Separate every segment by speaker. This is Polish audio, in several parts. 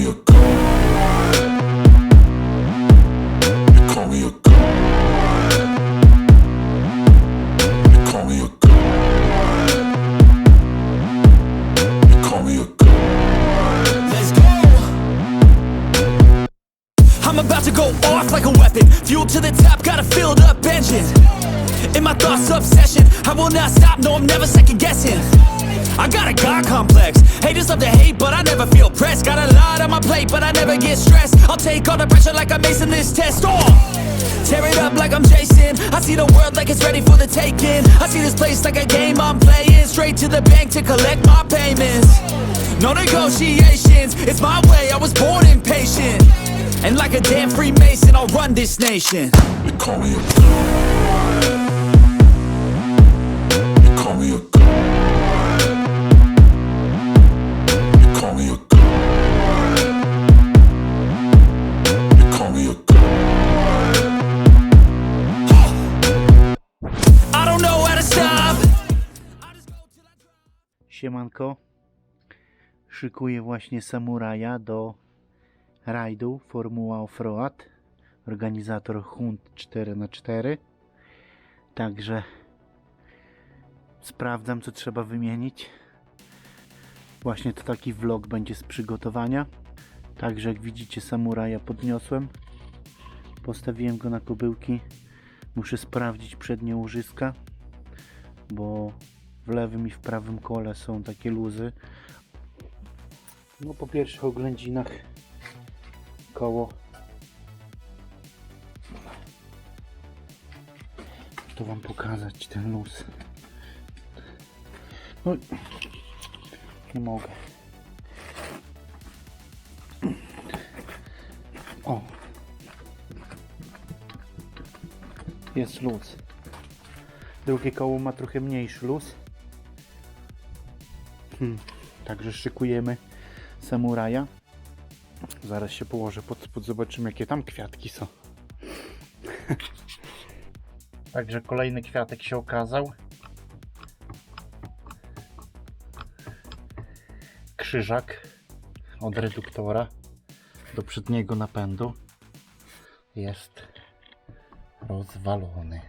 Speaker 1: yok get stressed. I'll take all the pressure like I'm acing this test. Oh! Tear it up like I'm Jason. I see the world like it's ready for the taking. I see this place like a game I'm playing. Straight to the bank to collect my payments. No negotiations, it's my way. I was born impatient. And like a damn Freemason, I'll run this nation.
Speaker 2: You call me a
Speaker 3: Siemanko. Szykuję właśnie samuraja do rajdu Formuła Offroad. Organizator Hunt 4x4. Także sprawdzam co trzeba wymienić. Właśnie to taki vlog będzie z przygotowania. Także jak widzicie samuraja podniosłem. Postawiłem go na kobyłki. Muszę sprawdzić przednie łożyska, bo w lewym i w prawym kole są takie luzy. No po pierwszych oględzinach koło to wam pokazać ten luz. No nie mogę. O. Jest luz. Drugie koło ma trochę mniejszy luz. Hmm. Także szykujemy samuraja. Zaraz się położę pod spód, zobaczymy jakie tam kwiatki są. Także kolejny kwiatek się okazał. Krzyżak od reduktora do przedniego napędu jest rozwalony.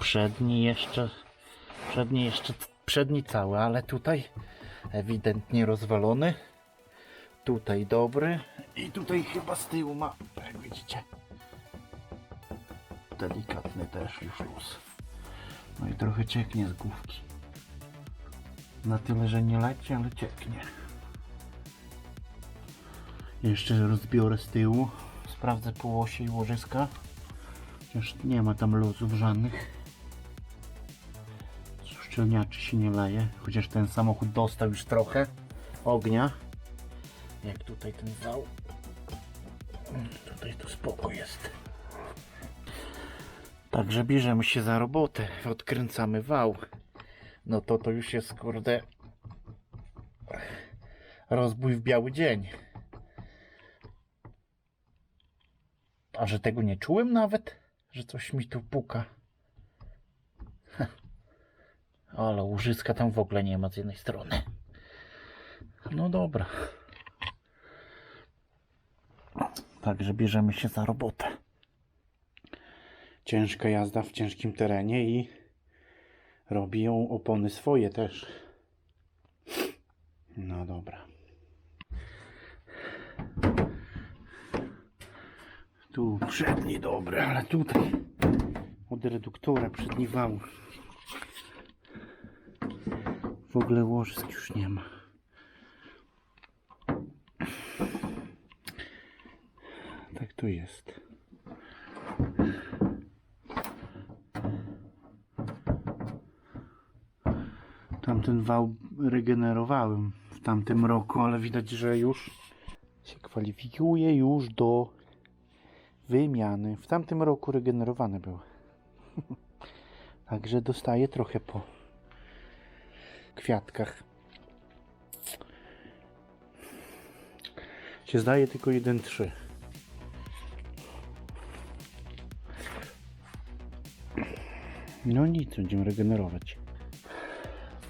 Speaker 3: Przedni jeszcze Przedni jeszcze przedni cały, ale tutaj ewidentnie rozwalony. Tutaj dobry i tutaj chyba z tyłu ma, jak widzicie, delikatny też już luz. No i trochę cieknie z główki. Na tyle, że nie leci, ale cieknie. Jeszcze rozbiorę z tyłu. Sprawdzę półosie i łożyska. Chociaż nie ma tam luzów żadnych szczelniaczy się nie leje, chociaż ten samochód dostał już trochę ognia. Jak tutaj ten wał. Tutaj to spoko jest. Także bierzemy się za robotę. Odkręcamy wał. No to to już jest kurde rozbój w biały dzień. A że tego nie czułem nawet, że coś mi tu puka. Ale łożyska tam w ogóle nie ma z jednej strony. No dobra. Także bierzemy się za robotę. Ciężka jazda w ciężkim terenie i robi ją opony swoje też. No dobra. Tu przedni dobry, ale tutaj od reduktora przedni wał. Ogóle łożysk już nie ma. Tak to jest. Tamten wał regenerowałem w tamtym roku, ale widać, że już się kwalifikuje już do wymiany. W tamtym roku regenerowane był. Także dostaję trochę po kwiatkach. Się zdaje tylko 1-3. No nic, będziemy regenerować.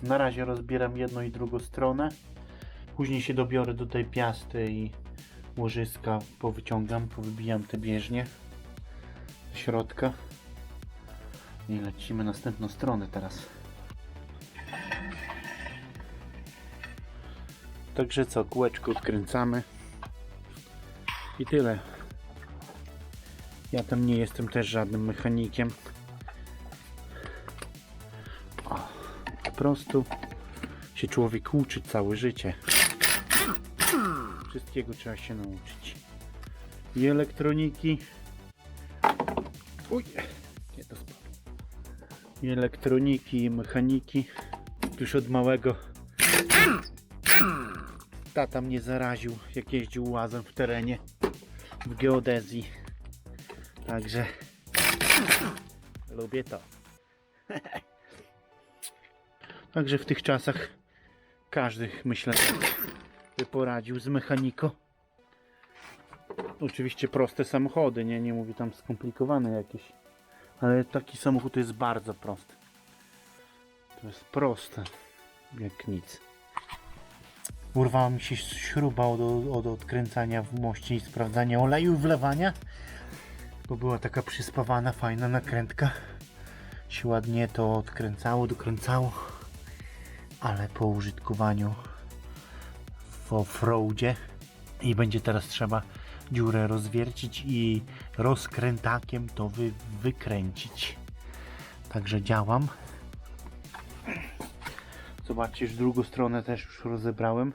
Speaker 3: Na razie rozbieram jedną i drugą stronę. Później się dobiorę do tej piasty i łożyska powyciągam, powybijam te bieżnie do środka i lecimy następną stronę teraz. Także co, kółeczko odkręcamy i tyle. Ja tam nie jestem też żadnym mechanikiem. O, po prostu się człowiek uczy całe życie. Wszystkiego trzeba się nauczyć. I elektroniki. Uj, nie to spadło. I elektroniki, i mechaniki. Już od małego tata mnie zaraził, jak jeździł łazem w terenie, w geodezji. Także lubię to. Także w tych czasach każdy, myślę, by poradził z mechaniko. Oczywiście proste samochody, nie, nie mówię tam skomplikowane jakieś. Ale taki samochód jest bardzo prosty. To jest proste, jak nic. Urwała mi się śruba od, od odkręcania w moście i sprawdzania oleju wlewania. Bo była taka przyspawana, fajna nakrętka. Się ładnie to odkręcało, dokręcało. Ale po użytkowaniu w offroadzie i będzie teraz trzeba dziurę rozwiercić i rozkrętakiem to wy, wykręcić. Także działam. Zobaczcie, już drugą stronę też już rozebrałem.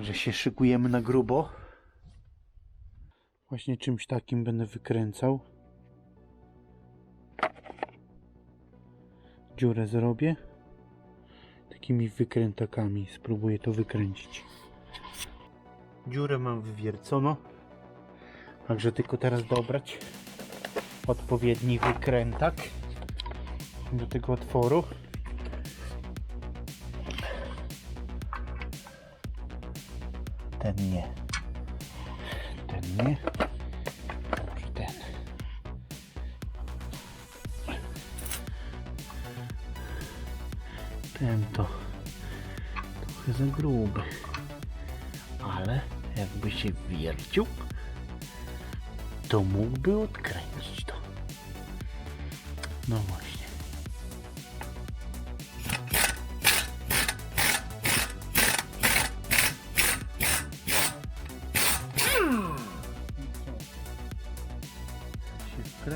Speaker 3: Że się szykujemy na grubo. Właśnie czymś takim będę wykręcał. Dziurę zrobię. Takimi wykrętakami spróbuję to wykręcić. Dziurę mam wywiercono. Także tylko teraz dobrać odpowiedni wykrętak do tego otworu. Ten nie. Ten nie. Ten. Ten to trochę za gruby. Ale jakby się wiercił, to mógłby odkręcić to. No właśnie.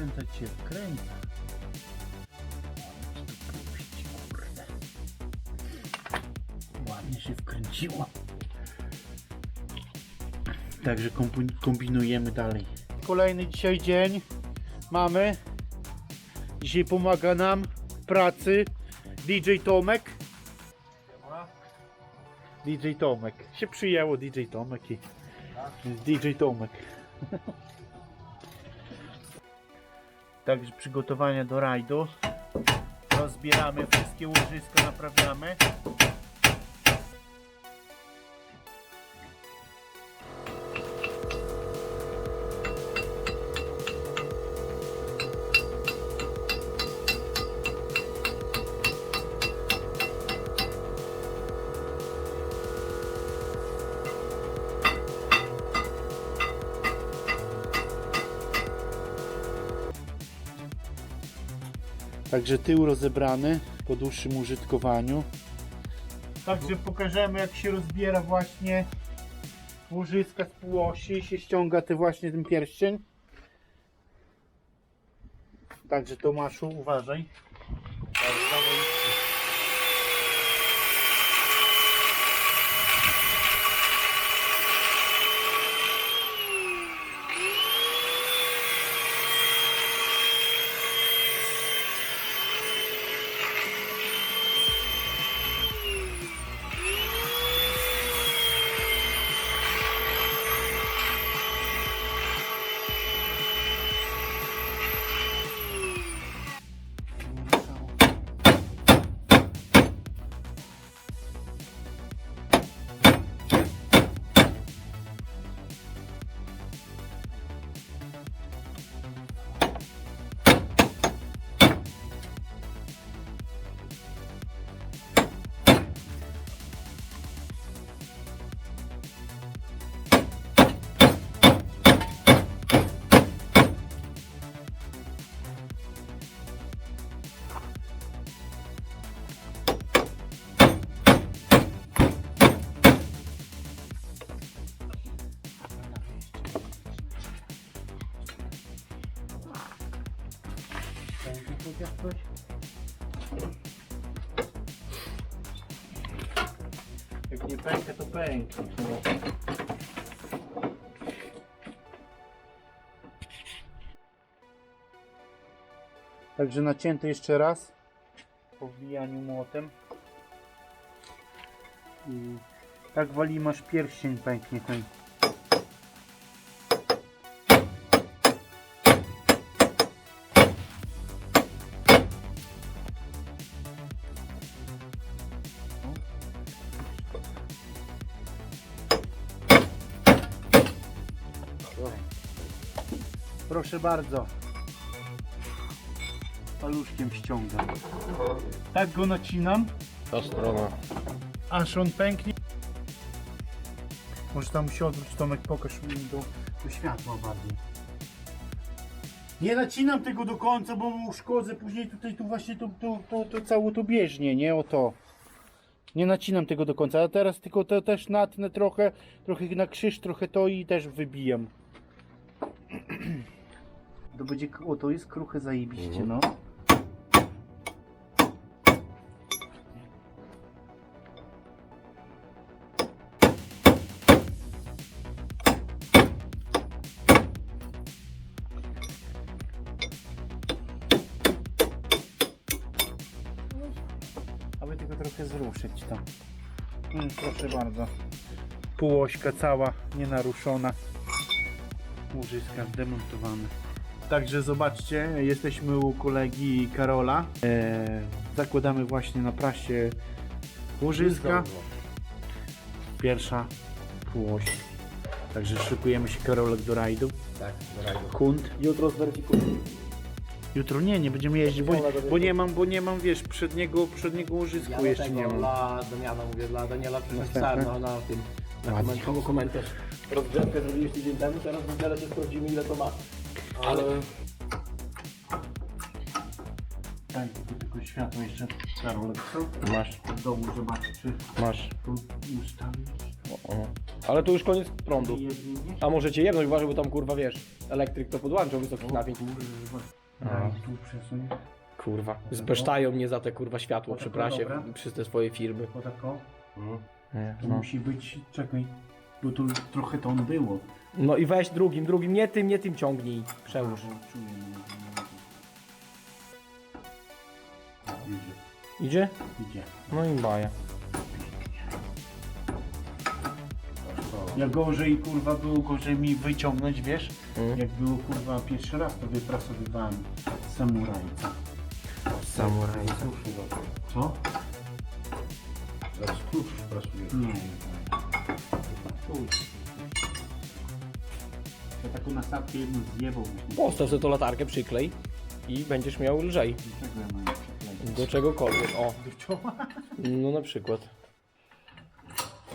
Speaker 3: Wkręcać się wkręca. Kurde. Ładnie się wkręciło. Także kombinujemy dalej. Kolejny dzisiaj dzień mamy. Dzisiaj pomaga nam w pracy DJ Tomek. DJ Tomek. Się przyjęło DJ Tomek i DJ Tomek. Także przygotowania do rajdu. Rozbieramy wszystkie łożyska, naprawiamy. Także tył rozebrany po dłuższym użytkowaniu. Także pokażemy jak się rozbiera właśnie łożyska z półosi się ściąga te właśnie ten pierścień. Także Tomaszu uważaj. Także nacięty jeszcze raz po wbijaniu młotem. I tak wali masz pierścień pęknie ten. Proszę bardzo. Paluszkiem ściągam. Tak go nacinam,
Speaker 4: Ta strona.
Speaker 3: aż on pęknie. Może tam się odwróć Tomek, pokaż mi do, do światła bardziej. Nie nacinam tego do końca, bo uszkodzę później tutaj tu właśnie to, to, to, to całe to bieżnie, nie? O to. Nie nacinam tego do końca, a teraz tylko to też natnę trochę, trochę na krzyż, trochę to i też wybijam. To będzie, o to jest kruche zajebiście, no. Trochę zruszyć tam. Mm, proszę bardzo. Półośka cała, nienaruszona. Łożyska zdemontowane. Także zobaczcie, jesteśmy u kolegi Karola. E, zakładamy właśnie na prasie łożyska. Pierwsza półoś. Także szykujemy się Karolek do rajdu.
Speaker 4: Tak, do rajdu.
Speaker 3: Kunt.
Speaker 4: Jutro zweryfikuję.
Speaker 3: Jutro nie, nie będziemy jeździć, bo, bo nie mam, bo nie mam, wiesz, przedniego, przedniego łożysku
Speaker 4: Ja
Speaker 3: jeszcze
Speaker 4: tego
Speaker 3: nie mam.
Speaker 4: dla Damiana mówię, dla Daniela
Speaker 3: Następne?
Speaker 4: przepisałem na, na tym, na
Speaker 3: Ładnie.
Speaker 4: komentarzu, komentarz. Rozgrzewkę zrobiłeś tydzień temu, teraz w się sprawdzimy ile to ma. Ale...
Speaker 3: Daj tu tylko światło jeszcze. Karolek, co?
Speaker 4: Masz,
Speaker 3: W domu zobaczyć, czy
Speaker 4: masz.
Speaker 3: tu ustawić.
Speaker 4: O, o. Ale to już koniec prądu. A możecie jedność, uważaj, bo tam kurwa wiesz, elektryk to podłączał wysokich napięć.
Speaker 3: Kurwa. Tu przesuń.
Speaker 4: Kurwa, zbesztają mnie za te kurwa światło
Speaker 3: dobra.
Speaker 4: przez te swoje firmy.
Speaker 3: O tak o.
Speaker 4: Nie,
Speaker 3: To
Speaker 4: no.
Speaker 3: musi być, czekaj, bo tu trochę to on było.
Speaker 4: no i weź drugim, drugim, nie tym, nie tym ciągnij. Przełóż.
Speaker 3: Czuję, no, no, no. Idzie,
Speaker 4: Idzie?
Speaker 3: idzie.
Speaker 4: No i baja.
Speaker 3: Jak gorzej kurwa było gorzej mi wyciągnąć, wiesz?
Speaker 4: Mm.
Speaker 3: Jak było kurwa pierwszy raz to wyprasowywałem samurajca.
Speaker 4: Samuraj.
Speaker 3: Co?
Speaker 2: Teraz klucz prasuje.
Speaker 3: Nie. Ja taką nasadkę jedną zjebał.
Speaker 4: Postaw sobie tą latarkę, przyklej i będziesz miał lżej.
Speaker 3: Dlaczego ja mam przykleić?
Speaker 4: Do czegokolwiek, o.
Speaker 3: Do czoła?
Speaker 4: No na przykład.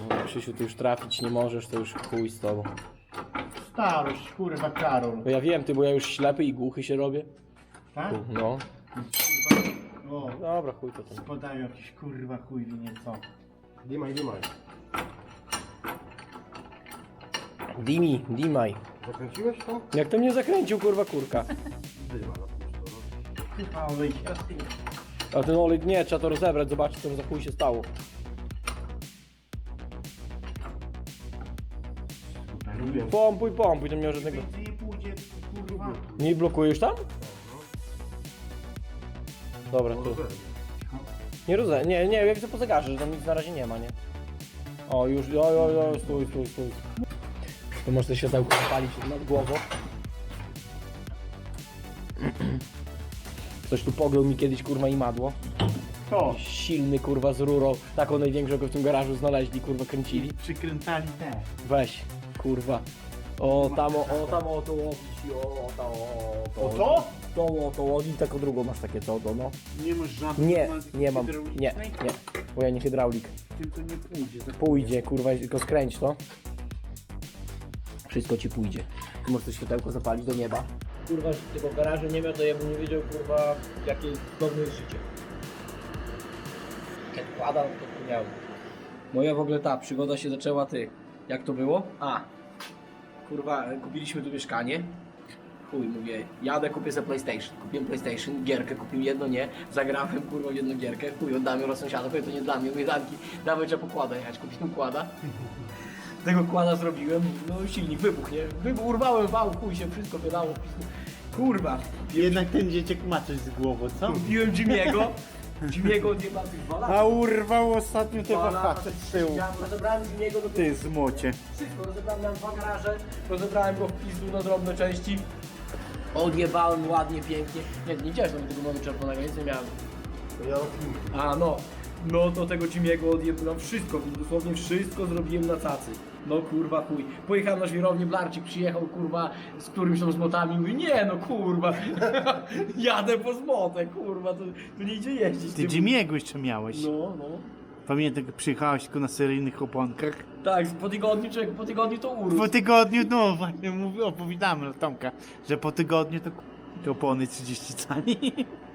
Speaker 4: O, Krzysiu, ty już trafić nie możesz, to już chuj z tobą.
Speaker 3: Starość, kurwa Karol.
Speaker 4: No ja wiem, ty, bo ja już ślepy i głuchy się robię.
Speaker 3: Tak?
Speaker 4: No.
Speaker 3: Kurwa. O,
Speaker 4: Dobra, chuj to tam.
Speaker 3: podają jakiś kurwa chuj nie co.
Speaker 2: Dymaj, dymaj.
Speaker 4: Dimi, dimaj.
Speaker 2: Zakręciłeś to?
Speaker 4: Jak to mnie zakręcił, kurwa, kurka.
Speaker 2: Dyma na pusto.
Speaker 3: Kurwa, olej.
Speaker 4: A ten olej, nie, trzeba to rozebrać, zobaczyć, co za chuj się stało. Pompuj, pompuj, to nie miał żadnego...
Speaker 3: Nie pójdzie.
Speaker 4: Nie blokujesz tam? Dobra, to... Nie roze... Nie, nie, jak to po zegarze, że tam nic na razie nie ma, nie? O, już, oj, oj, oj, stój, stój, stój. To może te światełko zapalić nad głową. Ktoś tu pogiął mi kiedyś, kurwa, i madło.
Speaker 3: To.
Speaker 4: Silny, kurwa, z rurą. Taką największą, w tym garażu znaleźli, kurwa, kręcili.
Speaker 3: Przykręcali te.
Speaker 4: Weź, kurwa. O, tam, o, o tam, o, to, o, wisi, o, o, tam, o, to.
Speaker 3: O to?
Speaker 4: To, o, to, o, i taką drugą masz takie, to, to, no.
Speaker 3: Nie masz żadnych
Speaker 4: Nie, nie mam, nie,
Speaker 3: hydraulicznej?
Speaker 4: nie. Bo ja nie hydraulik.
Speaker 3: Tym to nie pójdzie. za-
Speaker 4: Pójdzie, kurwa, tylko skręć to. Wszystko ci pójdzie. Możesz to światełko zapalić do nieba. Kurwa, w garażu nie miał, to ja bym nie wiedział, kurwa, jakie godne jest życie. Wkładam, to miał. Moja w ogóle ta przygoda się zaczęła, ty. Jak to było? A, kurwa, kupiliśmy tu mieszkanie. chuj, mówię, jadę, kupię sobie PlayStation. Kupiłem PlayStation, gierkę, kupił jedno, nie, zagrałem kurwa jedną gierkę, chuj, oddałem ją sąsiada, mówię, to nie dla mnie, mówię, Danki, dawaj trzeba pokłada jechać, kupiłem kłada. Tego kłada zrobiłem, no silnik wybuchł, nie, wybuch, urwałem wał, chuj się, wszystko wydało, kurwa.
Speaker 3: Jednak ten dzieciak ma coś z głową, co?
Speaker 4: Kupiłem Jimmy'ego, Jimmy'ego odjebałem tych dwa lata.
Speaker 3: A urwał ostatnio te
Speaker 4: Dwa lata
Speaker 3: wahacje z tyłu.
Speaker 4: Ja rozebrałem Jimmy'ego do
Speaker 3: Ty zmocie.
Speaker 4: Wszystko, rozebrałem na dwa garaże, rozebrałem go w pizdu na drobne części. Odjebałem ładnie, pięknie. Nie, nie widziałeś nawet tego mamy czerwonego, nic nie miałem. A no, no to tego Jimmy'ego odjebałem wszystko, dosłownie wszystko zrobiłem na cacy. No kurwa chuj. Pojechałem na żwirownię, Blarczyk przyjechał kurwa z którymś tam zmotami mówi nie no kurwa, jadę po zmotę kurwa, to, to nie idzie jeździć.
Speaker 3: Ty Jimmy'ego jeszcze miałeś.
Speaker 4: No, no.
Speaker 3: Pamiętam, jak przyjechałeś tylko na seryjnych oponkach.
Speaker 4: Tak, po tygodniu, człowiek po tygodniu to urósł.
Speaker 3: Po tygodniu, no właśnie, mówię, opowiadamy Tomka, że po tygodniu to, to opony 30 cali.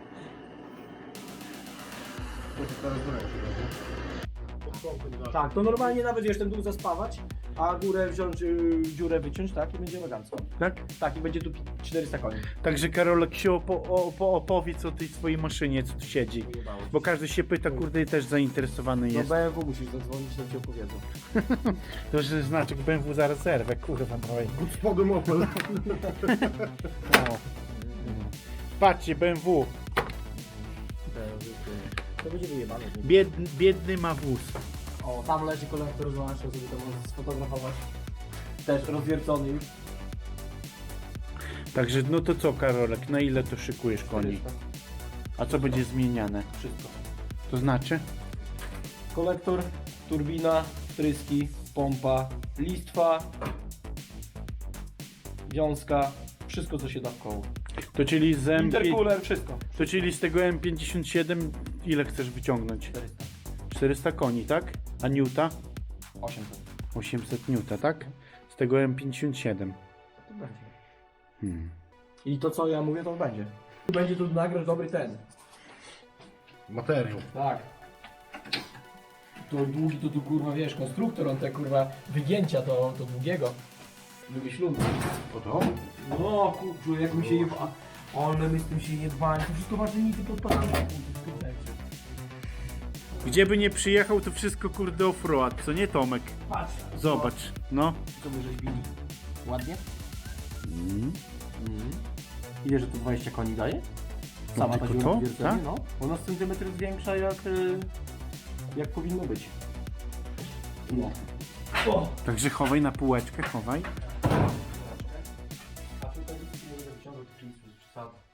Speaker 4: Tak, to normalnie nawet wiesz, ten dół zaspawać, a górę wziąć, yy, dziurę wyciąć, tak i będzie elegancko.
Speaker 3: Tak?
Speaker 4: Tak, i będzie tu 400 koni.
Speaker 3: Także Karolek się opo opo opowiedz o tej swojej maszynie, co tu siedzi. Bo każdy się pyta, kurde, i też zainteresowany
Speaker 4: Do
Speaker 3: jest.
Speaker 4: BMW musisz zadzwonić, to ci opowiedzą.
Speaker 3: To że znaczy BMW za rezerwę, kurwa, dawaj.
Speaker 5: Spogłem Opel.
Speaker 3: O. Patrzcie, BMW.
Speaker 4: To będzie wyjebane.
Speaker 3: Biedny, biedny ma wóz.
Speaker 4: O, tam leży kolektor, zobacz, sobie to możesz sfotografować. Też rozwiercony już.
Speaker 3: Także no to co Karolek, na ile to szykujesz koni? A co będzie zmieniane?
Speaker 4: Wszystko.
Speaker 3: To znaczy?
Speaker 4: Kolektor, turbina, tryski, pompa, listwa, wiązka, wszystko co się da w koło.
Speaker 3: To czyli z M5,
Speaker 4: Intercooler, wszystko.
Speaker 3: to czyli z tego M57 ile chcesz wyciągnąć?
Speaker 4: 400.
Speaker 3: 400 koni, tak? A Newta?
Speaker 4: 800.
Speaker 3: 800 Newta, tak? Z tego M57.
Speaker 4: To będzie.
Speaker 3: Hmm.
Speaker 4: I to co ja mówię, to będzie. Będzie tu nagrasz dobry ten.
Speaker 5: Materiał.
Speaker 4: Tak. To długi to tu kurwa wiesz, konstruktor, on te kurwa wygięcia to, to długiego. Wymyślony.
Speaker 5: O to?
Speaker 4: No kurczę, jak mi się jeba. Ale my z tym się jebali, to wszystko ważynicy podpadamy.
Speaker 3: Gdzie by nie przyjechał, to wszystko kurde off-road, co nie Tomek?
Speaker 4: Patrz.
Speaker 3: Zobacz, no.
Speaker 4: Co my żeś bili? Ładnie? Mm. Ile, że to 20 koni daje? Sama
Speaker 3: tylko
Speaker 4: ta dziura
Speaker 3: to?
Speaker 4: w wierceniu,
Speaker 3: Tak?
Speaker 4: no. Ona z centymetr jest większa jak, y, jak powinno być. No. O!
Speaker 3: Także chowaj na półeczkę, chowaj. A tutaj nic nie będę wyciągał, tych listów z przesady.